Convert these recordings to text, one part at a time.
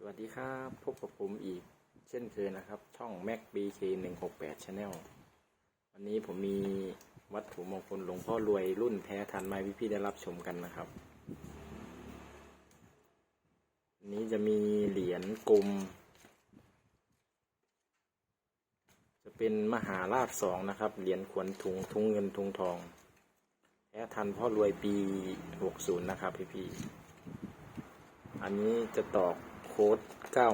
สวัสดีครับ พบกับผมอีก เช่นเคยนะครับ ช่อง Mac BK 168 Channel วันนี้ผมมีวัตถุมงคลหลวงพ่อรวยรุ่นแท้ทันไหมพี่พี่ได้รับชมกันนะครับอันนี้จะมีเหรียญกลม จะเป็นมหาราชสองนะครับ เหรียญขวนถุงทุงเงินทุงทอง แท้ทันพ่อรวยปี 60 นะครับพี่พี่อันนี้จะตอก ค้ด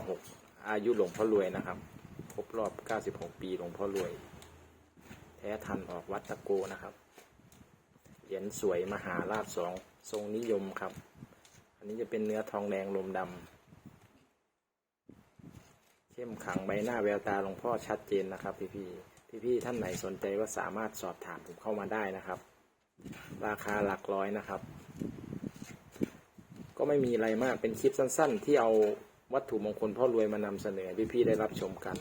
96 อายุหลวงพ่อรวยนะครับ ครบรอบ 96 ปีหลวงพ่อรวย แท้ทันออกวัดตะโกนะครับ เหรียญสวยมหาราชสองทรงนิยมครับ อันนี้จะเป็นเนื้อทองแดงลมดำเข้มขังใบหน้าแววตาหลวงพ่อชัดเจนนะครับ พี่พี่พี่พี่ๆท่านไหนสนใจก็สามารถสอบถามผมเข้ามาได้นะครับ ราคาหลักร้อยนะครับ ก็ไม่มีอะไรมากเป็นคลิปสั้น ๆ ที่เอา วัตถุมงคลพ่อรวยมานำเสนอพี่ๆได้รับชมกัน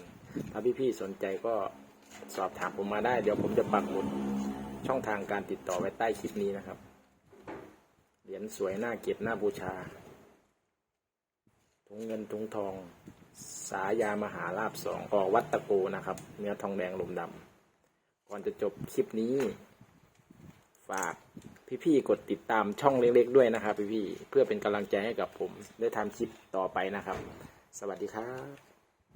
ถ้าพี่ๆสนใจก็สอบถามผมมาได้ เดี๋ยวผมจะปักหมุดช่องทางการติดต่อไว้ใต้คลิปนี้นะครับ เหรียญสวยหน้าเก็บหน้าบูชาถุงเงินถุงทอง สายามหาลาบสองออกวัดตะโกนะครับ เนื้อทองแดงลมดำก่อนจะจบคลิปนี้ ฝาก พี่ๆกดติดตามช่องเล็กๆด้วยนะครับพี่ๆเพื่อเป็นกำลังใจให้กับผมได้ทำคลิปต่อไปนะครับ สวัสดีครับ